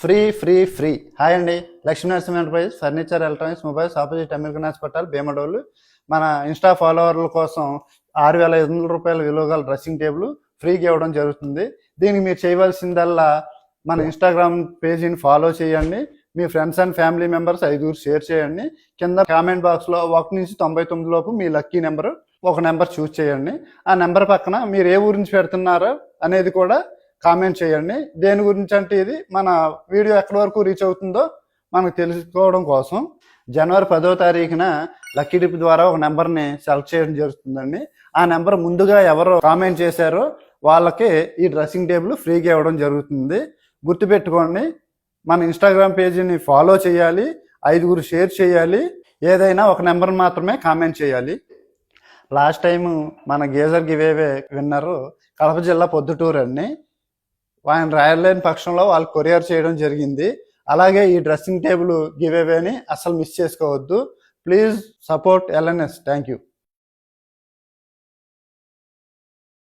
Free free free. Hi అండి. Lakshmi Narasimha enterprises furniture electronics mobiles opposite American hospital Bhimadolu మన Insta ఫాలోవర్ల కోసం ఆరు వేల ఐదు వందల రూపాయల విలువ గల డ్రెస్సింగ్ టేబుల్ ఫ్రీగా ఇవ్వడం జరుగుతుంది. దీనికి మీరు చేయవలసిందల్లా మన ఇన్స్టాగ్రామ్ పేజీని ఫాలో చేయండి. మీ ఫ్రెండ్స్ అండ్ ఫ్యామిలీ మెంబర్స్ ఐదుగురు షేర్ చేయండి. కింద కామెంట్ బాక్స్లో ఒకటి నుంచి తొంభై తొమ్మిది లోపు మీ లక్కీ నెంబర్ ఒక నెంబర్ చూస్ చేయండి. ఆ నెంబర్ పక్కన మీరు ఏ ఊరి నుంచి పెడుతున్నారో అనేది కూడా కామెంట్ చేయండి. దేని గురించి అంటే ఇది మన వీడియో ఎక్కడి వరకు రీచ్ అవుతుందో మనకు తెలుసుకోవడం కోసం జనవరి పదో తారీఖున లక్కీ డిప్ ద్వారా ఒక నెంబర్ని సెలెక్ట్ చేయడం జరుగుతుందండి. ఆ నెంబర్ ముందుగా ఎవరు కామెంట్ చేశారో వాళ్ళకి ఈ డ్రెస్సింగ్ టేబుల్ ఫ్రీగా ఇవ్వడం జరుగుతుంది. గుర్తుపెట్టుకోండి మన ఇన్స్టాగ్రామ్ పేజీని ఫాలో చేయాలి ఐదుగురు షేర్ చేయాలి ఏదైనా ఒక నెంబర్ మాత్రమే కామెంట్ చేయాలి. లాస్ట్ టైం మన గేజర్ గివేవే విన్నరు. కడప జిల్లా పొద్దుటూరు అండి ఆయన రాయలేని పక్షంలో వాళ్ళు కొరియర్ చేయడం జరిగింది. అలాగే ఈ డ్రెస్సింగ్ టేబుల్ గివ్ అవి అని అసలు మిస్ చేసుకోవద్దు. Please support LNS. Thank you